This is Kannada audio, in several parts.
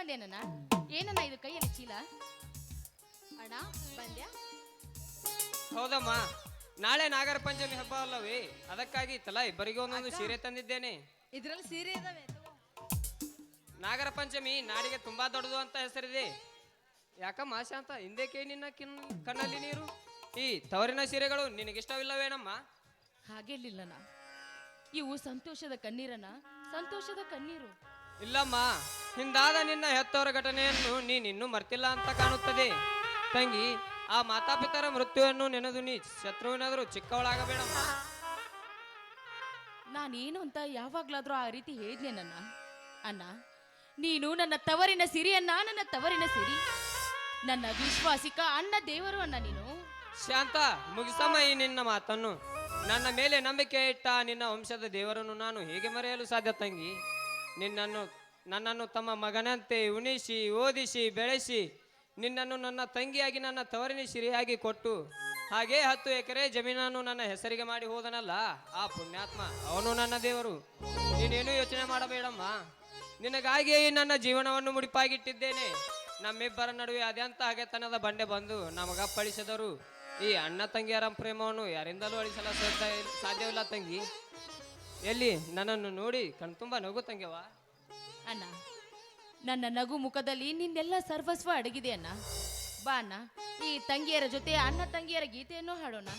ಬಂದೇನಣ್ಣ ಏನಣ್ಣ ಇದು ಕೈಯಲ್ಲಿ ಚೀಲ? ಅಣ್ಣ ಬಂದ್ಯಾ? ಹೌದಮ್ಮ. ನಾಳೆ ನಾಗರ ಪಂಚಮಿ ಹಬ್ಬ ಅಲ್ಲವೇ? ಅದಕ್ಕಾಗಿ ತಲಾ ಇಬ್ಬರಿಗೂ ಒಂದೊಂದು ಸೀರೆ ತಂದಿದ್ದೇನೆ. ಇದ್ರಲ್ಲಿ ಸೀರೆ ಇದಾವೆ. ನಾಗರ ಪಂಚಮಿ ನಾಡಿಗೆ ತುಂಬಾ ದೊಡ್ಡದು ಅಂತ ಹೆಸರಿದೆ. ಯಾಕಮ್ಮ ಶಾಂತ? ಹಿಂದೆ ನಿನ್ನ ಕಿನ್ ಕಣ್ಣಲ್ಲಿ ನೀರು. ಈ ತವರಿನ ಸೀರೆಗಳು ನಿನಗಿಷ್ಟವಿಲ್ಲವೇನಮ್ಮ? ಹಾಗೇಲಿಲ್ಲಣ್ಣ ಇವು ಸಂತೋಷದ ಕಣ್ಣೀರನ ಸಂತೋಷದ ಕಣ್ಣೀರು. ಇಲ್ಲಮ್ಮ. ಹಿಂದಾದ ನಿನ್ನ ಹೆತ್ತವರ ಘಟನೆಯನ್ನು ನೀನಿನ್ನೂ ಮರ್ತಿಲ್ಲ ಅಂತ ಕಾಣುತ್ತದೆ. ತಂಗಿ ಆ ಮಾತಾಪಿತರ ಮೃತ್ಯುವನ್ನು ನೆನೆದು ನೀ ಶತ್ರುವಿನಾದರೂ ಚಿಕ್ಕವಳಾಗಬೇಡ ನಾನೇನು ಅಂತ ಯಾವಾಗ್ಲಾದ್ರೂ ಆ ರೀತಿ ಹೇಳಿದ್ನೆ ನನ್ನ. ಅಣ್ಣ ನೀನು ನನ್ನ ತವರಿನ ಸಿರಿಯನ್ನ ನನ್ನ ತವರಿನ ಸಿರಿ. ನನ್ನ ವಿಶ್ವಾಸಿಕ ಅಣ್ಣ ದೇವರು ಅಣ್ಣ ನೀನು. ಶಾಂತ ಮುಗಿಸಮ್ಮ ಈ ನಿನ್ನ ಮಾತನ್ನು. ನನ್ನ ಮೇಲೆ ನಂಬಿಕೆ ಇಟ್ಟ ನಿನ್ನ ವಂಶದ ದೇವರನ್ನು ನಾನು ಹೇಗೆ ಮರೆಯಲು ಸಾಧ್ಯ ತಂಗಿ? ನಿನ್ನನ್ನು ನನ್ನನ್ನು ತಮ್ಮ ಮಗನಂತೆ ಉಣಿಸಿ, ಓದಿಸಿ, ಬೆಳೆಸಿ, ನಿನ್ನನ್ನು ನನ್ನ ತಂಗಿಯಾಗಿ, ನನ್ನ ತವರಿನ ಸಿರಿಯಾಗಿ ಕೊಟ್ಟು, ಹಾಗೆ ಹತ್ತು ಎಕರೆ ಜಮೀನನ್ನು ನನ್ನ ಹೆಸರಿಗೆ ಮಾಡಿ ಹೋದನಲ್ಲ, ಆ ಪುಣ್ಯಾತ್ಮ ಅವನು ನನ್ನ ದೇವರು. ನೀನೇನು ಯೋಚನೆ ಮಾಡಬೇಡಮ್ಮ. ನಿನಗಾಗಿಯೇ ಈ ನನ್ನ ಜೀವನವನ್ನು ಮುಡಿಪಾಗಿಟ್ಟಿದ್ದೇನೆ. ನಮ್ಮಿಬ್ಬರ ನಡುವೆ ಅದೆಂತ ಹಗೆತನದ ಬಂಡೆ ಬಂದು ನಮಗಪ್ಪಳಿಸಿದರು. ಈ ಅಣ್ಣ ತಂಗಿಯರ ಪ್ರೇಮವನ್ನು ಯಾರಿಂದಲೂ ಅಳಿಸಲ ಸಾಧ್ಯ ಸಾಧ್ಯವಿಲ್ಲ ತಂಗಿ. ಎಲ್ಲಿ? ನನ್ನನ್ನು ನೋಡಿ ಕಣ್ತುಂಬ ನಗು ತಂಗ್ಯವ ಅಣ್ಣ, ನನ್ನ ನಗು ಮುಖದಲ್ಲಿ ನಿನ್ನೆಲ್ಲ ಸರ್ವಸ್ವ ಅಡಗಿದೆ ಅಣ್ಣ. ಬಾ ಅಣ್ಣ, ಈ ತಂಗಿಯರ ಜೊತೆ ಅಣ್ಣ ತಂಗಿಯರ ಗೀತೆಯನ್ನು ಹಾಡೋಣ.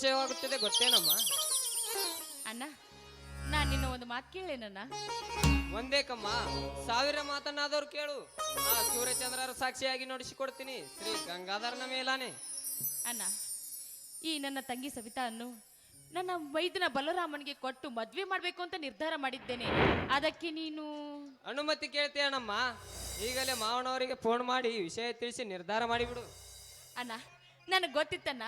ಸಂತೋಷವಾಗುತ್ತಿದೆ ಗೊತ್ತೇನಮ್ಮ? ಅಣ್ಣ ನಾನು ನಿನ್ನ ಒಂದು ಮಾತು ಕೇಳೇನಣ್ಣ ಒಂದೇ ಕಮ್ಮ ಸಾವಿರ ಮಾತನ್ನಾದವ್ರು ಕೇಳು. ಆ ಸೂರ್ಯಚಂದ್ರರ ಸಾಕ್ಷಿಯಾಗಿ ನೋಡಿಸಿಕೊಡ್ತೀನಿ ಶ್ರೀ ಗಂಗಾಧರನ ಮೇಲಾನೆ. ಅಣ್ಣ ಈ ನನ್ನ ತಂಗಿ ಸವಿತಾನ್ನು ನನ್ನ ವೈದ್ಯನ ಬಲರಾಮನಿಗೆ ಕೊಟ್ಟು ಮದ್ವೆ ಮಾಡಬೇಕು ಅಂತ ನಿರ್ಧಾರ ಮಾಡಿದ್ದೇನೆ. ಅದಕ್ಕೆ ನೀನು? ಅನುಮತಿ ಕೇಳ್ತೀಯಣ್ಣಮ್ಮ ಈಗಲೇ ಮಾವನವರಿಗೆ ಫೋನ್ ಮಾಡಿ ವಿಷಯ ತಿಳಿಸಿ ನಿರ್ಧಾರ ಮಾಡಿಬಿಡು. ಅಣ್ಣ ನನಗೆ ಗೊತ್ತಿತ್ತಣ್ಣ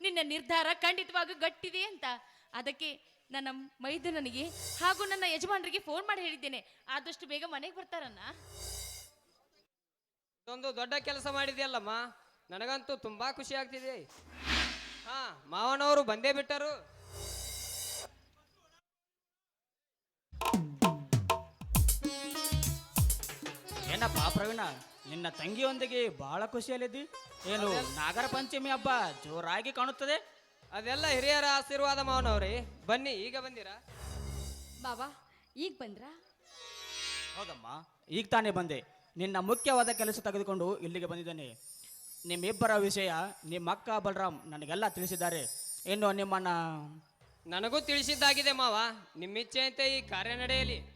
ನಿನ್ನ ನಿರ್ಧಾರ ಖಂಡಿತವಾಗೂ ಗಟ್ಟಿದೆ ಅಂತ. ಅದಕ್ಕೆ ನನ್ನ ಮೈದನನಿಗೆ ಹಾಗೂ ನನ್ನ ಯಜಮಾನರಿಗೆ ಫೋನ್ ಮಾಡಿ ಹೇಳಿದ್ದೇನೆ. ಆದಷ್ಟು ಬೇಗ ಮನೆಗೆ ಬರ್ತಾರನ್ನ ಇದೊಂದು ದೊಡ್ಡ ಕೆಲಸ ಮಾಡಿದೆಯಲ್ಲಮ್ಮ. ನನಗಂತೂ ತುಂಬಾ ಖುಷಿ ಆಗ್ತಿದೆ. ಹಾ ಮಾವನವರು ಬಂದೇ ಬಿಟ್ಟರು. ಏನಪ್ಪ ಪ್ರವೀಣ? ನಿನ್ನ ತಂಗಿಯೊಂದಿಗೆ ಬಹಳ ಖುಷಿಯಲ್ಲಿದ್ದಿ? ಏನು ನಾಗರ ಪಂಚಮಿ ಹಬ್ಬ ಜೋರಾಗಿ ಕಾಣುತ್ತದೆ? ಅದೆಲ್ಲ ಹಿರಿಯರ ಆಶೀರ್ವಾದ ಮಾವನವ್ರಿ. ಬನ್ನಿ ಈಗ ಬಂದಿರಾ? ಬಾಬಾ ಈಗ ಬಂದ್ರಾ? ಹೌದಮ್ಮ ಈಗ ತಾನೇ ಬಂದೆ. ನಿನ್ನ ಮುಖ್ಯವಾದ ಕೆಲಸ ತೆಗೆದುಕೊಂಡು ಇಲ್ಲಿಗೆ ಬಂದಿದ್ದೇನೆ. ನಿಮ್ಮಿಬ್ಬರ ವಿಷಯ ನಿಮ್ಮ ಅಕ್ಕ ಬಲರಾಮ್ ನನಗೆಲ್ಲ ತಿಳಿಸಿದ್ದಾರೆ. ಇನ್ನು ನಿಮ್ಮನ್ನ ನನಗೂ ತಿಳಿಸಿದ್ದಾಗಿದೆ ಮಾವ. ನಿಮ್ಮಿಚ್ಛೆಯಂತೆ ಈ ಕಾರ್ಯ ನಡೆಯಲಿ.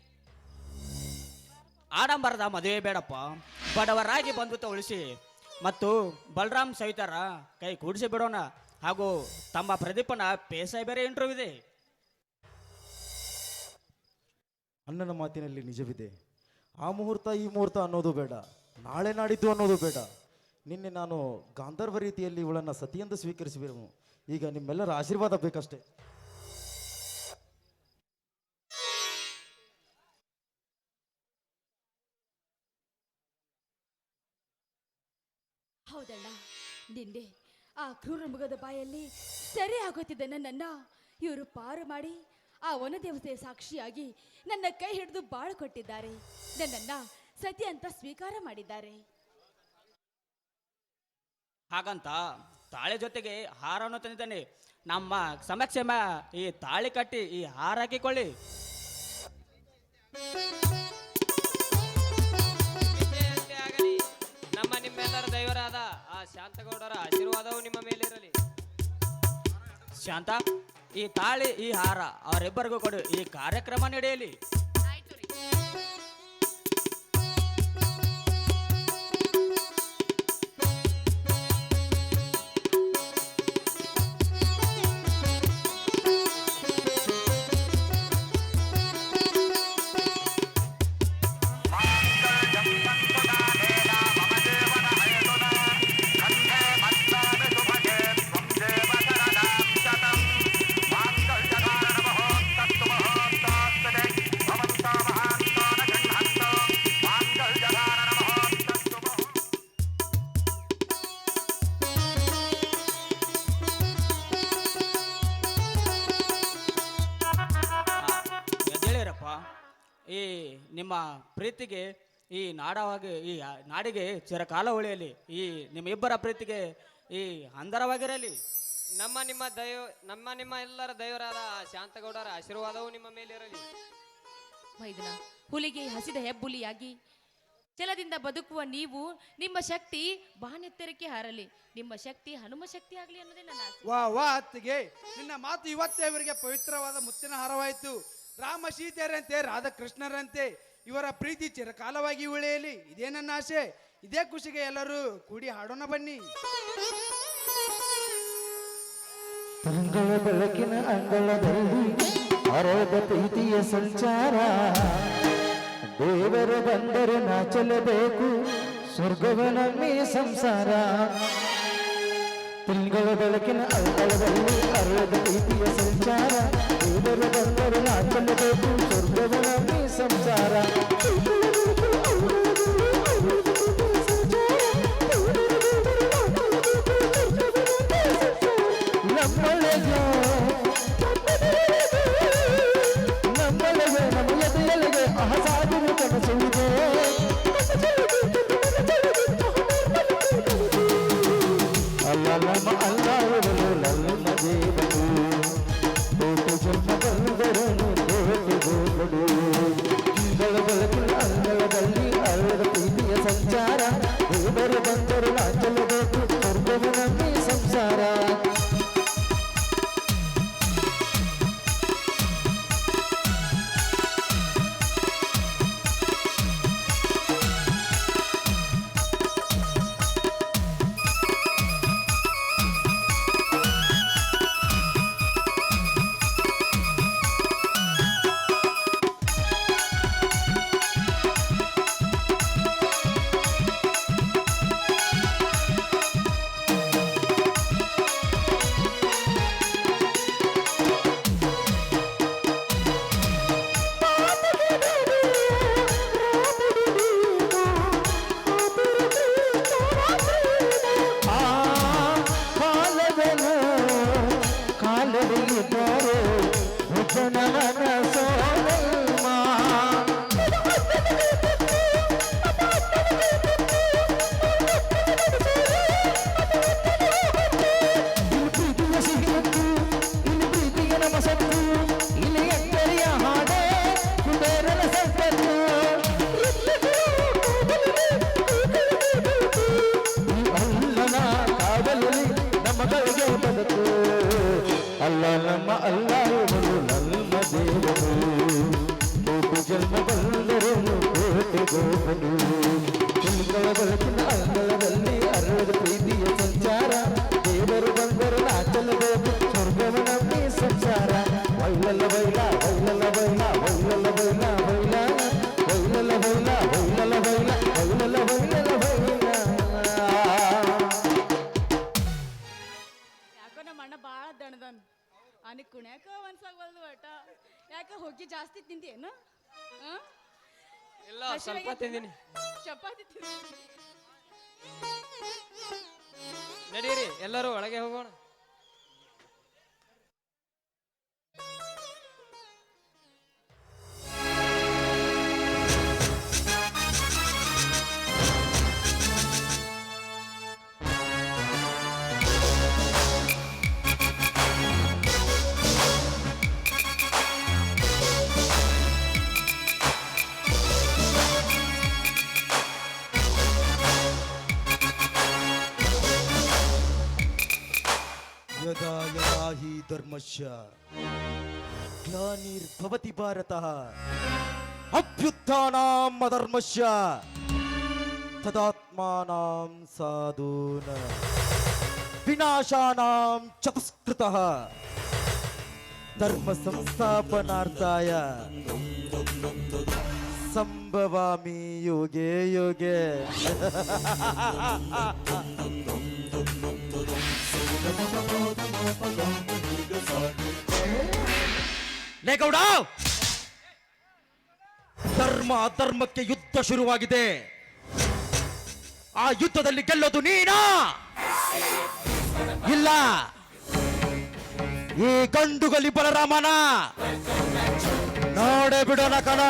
ಆಡಂಬರದ ಮದುವೆ ಬೇಡಪ್ಪ. ಬಡವರಾಗಿ ಬಂಧುತ್ವ ಉಳಿಸಿ ಮತ್ತು ಬಲರಾಮ್ ಸವಿತಾರ ಕೈ ಕೂಡಿಸಿ ಬಿಡೋಣ. ಹಾಗೂ ತಮ್ಮ ಪ್ರದೀಪನ ಪೇಸ ಬೇರೆ ಇಂಟರ್ವ್ಯೂ ಇದೆ. ಅಣ್ಣನ ಮಾತಿನಲ್ಲಿ ನಿಜವಿದೆ. ಆ ಮುಹೂರ್ತ, ಈ ಮುಹೂರ್ತ ಅನ್ನೋದು ಬೇಡ. ನಾಳೆ ನಾಡಿದ್ದು ಅನ್ನೋದು ಬೇಡ. ನಿನ್ನೆ ನಾನು ಗಾಂಧರ್ವ ರೀತಿಯಲ್ಲಿ ಇವಳನ್ನು ಸತಿಯೆಂದು ಸ್ವೀಕರಿಸಿಬಿಡುವು ಈಗ ನಿಮ್ಮೆಲ್ಲರ ಆಶೀರ್ವಾದ ಬೇಕಷ್ಟೇ. ಹೌದಣ್ಣ. ನಿನ್ನೆ ಆ ಕ್ರೂರ ಮೃಗದ ಬಾಯಲ್ಲಿ ಸೆರೆ ಆಗುತ್ತಿದ್ದ ನನ್ನನ್ನ ಇವರು ಪಾರು ಮಾಡಿ ಆ ವನದೇವತೆಯ ಸಾಕ್ಷಿಯಾಗಿ ನನ್ನ ಕೈ ಹಿಡಿದು ಬಾಳು ಕೊಟ್ಟಿದ್ದಾರೆ. ನನ್ನನ್ನ ಸತಿ ಅಂತ ಸ್ವೀಕಾರ ಮಾಡಿದ್ದಾರೆ. ಹಾಗಂತ ತಾಳೆ ಜೊತೆಗೆ ಹಾರವನ್ನು ತಂದಿದ್ದಾನೆ. ನಮ್ಮ ಸಮಕ್ಷಮ ಈ ತಾಳಿ ಕಟ್ಟಿ ಈ ಹಾರ ಶಾಂತಗೌಡರ ಆಶೀರ್ವಾದವು ನಿಮ್ಮ ಮೇಲಿರಲಿ. ಶಾಂತ ಈ ತಾಳಿ ಈ ಹಾರ ಅವರಿಬ್ಬರಿಗೂ ಕೊಡು. ಈ ಕಾರ್ಯಕ್ರಮ ನಡೆಯಲಿ. ಈ ನಿಮ್ಮ ಪ್ರೀತಿಗೆ ಈ ನಾಡವಾಗಿ ಈ ನಾಡಿಗೆ ಚಿರಕಾಲ ಉಳಿಯಲಿ ಈ ನಿಮ್ಮ ಇಬ್ಬರ ಪ್ರೀತಿಗೆ ಈ ಅಂದರವಾಗಿರಲಿ. ನಮ್ಮ ನಿಮ್ಮ ದೈವ ನಮ್ಮ ನಿಮ್ಮ ಎಲ್ಲರ ದೈವರಾದ ಶಾಂತಗೌಡರ ಆಶೀರ್ವಾದವು ನಿಮ್ಮ ಮೇಲಿರಲಿ. ಮೈದನ ಹುಲಿಗೆ ಹಸಿದ ಹೆಬ್ಬುಲಿಯಾಗಿ ಚಲದಿಂದ ಬದುಕುವ ನೀವು ನಿಮ್ಮ ಶಕ್ತಿ ಬಾನೆತ್ತರಕ್ಕೆ ಹಾರಲಿ. ನಿಮ್ಮ ಶಕ್ತಿ ಹನುಮ ಶಕ್ತಿ ಆಗಲಿ ಅನ್ನೋದೇ ನನ್ನ ಆಸೆ. ವಾ ವಾ ಅತ್ತಿಗೆ ನಿನ್ನ ಮಾತು ಇವತ್ತೇ ಇವರಿಗೆ ಪವಿತ್ರವಾದ ಮುತ್ತಿನ ಹಾರವಾಯಿತು. ರಾಮ ಸೀತೆಯರಂತೆ ರಾಧಾಕೃಷ್ಣರಂತೆ, ಇವರ ಪ್ರೀತಿ ಚಿರಕಾಲವಾಗಿ ಉಳಿಯಲಿ. ಇದೇ ನನ್ನ ಆಸೆ. ಇದೇ ಖುಷಿಗೆ ಎಲ್ಲರೂ ಕೂಡಿ ಹಾಡೋಣ ಬನ್ನಿ. ತಿಂಗಳ ಬೆಳಕಿನ ಅಂಗಳದಲ್ಲಿ ಹರದ ಪ್ರೀತಿಯ ಸಂಚಾರ. ದೇವರು ಬಂದರೆ ನಾಚಲೇಬೇಕು ಸಂಸಾರ. ತಿಂಗಳ ಬೆಳಕಿನ ಅಂಗಳದಲ್ಲಿ ಅರಳದ ಪ್ರೀತಿಯ ಸಂಚಾರ. ದೇವರು ಬಂದರೆ ನಾಚಲೇಬೇಕು ಸ್ವರ್ಗವನ ಸಂಸಾರ. ಬೆಳಕಿನ ಅಂಗಳದಲ್ಲಿ ಅರಳದ ಪ್ರೀತಿಯ ಸಂಚಾರ ದೇವರು ಬಂದರು ನಾಚಲಬೇಕು ಸ್ವರ್ಗವ ನಂಬಿ ಸಂಸಾರ ವೈಲಲ್ಲ ವೈಲ ವೈಲಲ್ಲ ವೈಲ ವೈಲಲ್ಲ ವೈಲ ವೈಲ ವೈಲಲ್ಲ ವೈಲ ವೈಲಲ್ಲ ವೈಲ ವೈಲಲ್ಲ ವೈಲಲ್ಲ ವೈಲ ಯಾಕೋ ನಮ್ಮ ಅಣ್ಣ ಭಾಳ ದಣದನ್ ಅವನಿಗೆ ಕುಣ್ಯಾಕ ಅನ್ಸಾಗವಲ್ದು ಒಟ್ಟ ಯಾಕೆ ಹೋಗಿ ಜಾಸ್ತಿ ತಿಂದೇನು ಆ? ಇಲ್ಲ ಸ್ವಲ್ಪ ತಿಂದಿನಿ ಚಪಾತಿ ತಿಂದಿ ನಡೀರಿ ಎಲ್ಲರೂ ಒಳಗೆ ಹೋಗೋಣ. ಧರ್ಮಶ್ಯ ಗ್ಲಾನಿರ್ಭವತಿ ಭಾರತ. ಅಭ್ಯುತ್ಥಾನಾಂ ಅಧರ್ಮಶ್ಯ ತದಾತ್ಮಾನಾಂ ಸಾಧೂನ. ವಿನಾಶಾನಾಂ ಚತುಷ್ಕೃತಃ. ಧರ್ಮ ಸಂಸ್ಥಾಪನಾರ್ಥಾಯ. ಸಂಭವಾಮಿ ಯೋಗೆ ಯೋಗೆ. ಲೇಗೌಡ ಧರ್ಮ ಅಧರ್ಮಕ್ಕೆ ಯುದ್ಧ ಶುರುವಾಗಿದೆ. ಆ ಯುದ್ಧದಲ್ಲಿ ಗೆಲ್ಲೋದು ನೀನಾ? ಇಲ್ಲ. ಈ ಗಂಡುಗಲಿ ಬಲರಾಮನ. ನೋಡೇ ಬಿಡೋಣ ಕಣ.